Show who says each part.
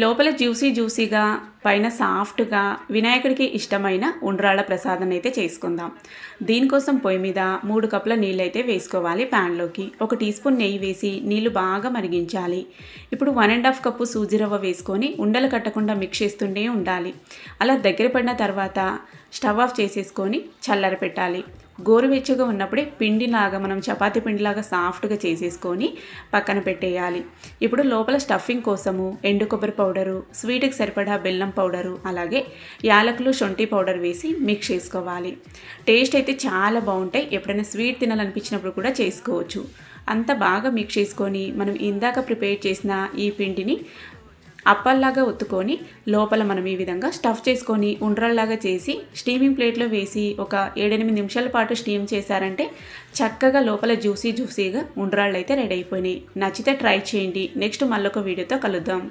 Speaker 1: లోపల జ్యూసీ జ్యూసీగా పైన సాఫ్ట్గా వినాయకుడికి ఇష్టమైన ఉండ్రాళ్ళ ప్రసాదం అయితే చేసుకుందాం. దీనికోసం పొయ్యి మీద మూడు కప్పుల నీళ్ళు అయితే వేసుకోవాలి ప్యాన్లోకి. ఒక టీ స్పూన్ నెయ్యి వేసి నీళ్ళు బాగా మరిగించాలి. ఇప్పుడు one and half cup sooji rava వేసుకొని ఉండలు కట్టకుండా మిక్స్ చేస్తుండే ఉండాలి. అలా దగ్గర పడిన తర్వాత స్టవ్ ఆఫ్ చేసేసుకొని చల్లర పెట్టాలి. గోరువెచ్చగా ఉన్నప్పుడే పిండిలాగా మనం చపాతి పిండిలాగా సాఫ్ట్గా చేసేసుకొని పక్కన పెట్టేయాలి. ఇప్పుడు లోపల స్టఫింగ్ కోసము ఎండు కొబ్బరి పౌడరు స్వీట్కి సరిపడా బెల్లం పౌడరు అలాగే యాలకులు శొంఠి పౌడర్ వేసి మిక్స్ చేసుకోవాలి. టేస్ట్ అయితే చాలా బాగుంటాయి. ఎప్పుడైనా స్వీట్ తినాలనిపించినప్పుడు కూడా చేసుకోవచ్చు. అంత బాగా మిక్స్ చేసుకొని మనం ఇందాక ప్రిపేర్ చేసిన ఈ పిండిని అప్పల్లాగా ఒత్తుకొని లోపల మనం ఈ విధంగా స్టఫ్ చేసుకొని ఉండ్రల్లాగా చేసి స్టీమింగ్ ప్లేట్లో వేసి ఒక ఏడెనిమిది నిమిషాల పాటు స్టీమ్ చేశారంటే చక్కగా లోపల జ్యూసీ జ్యూసీగా ఉండ్రాళ్ళు అయితే రెడీ అయిపోయినాయి. నచ్చితే ట్రై చేయండి. నెక్స్ట్ మళ్ళొక వీడియోతో కలుద్దాం.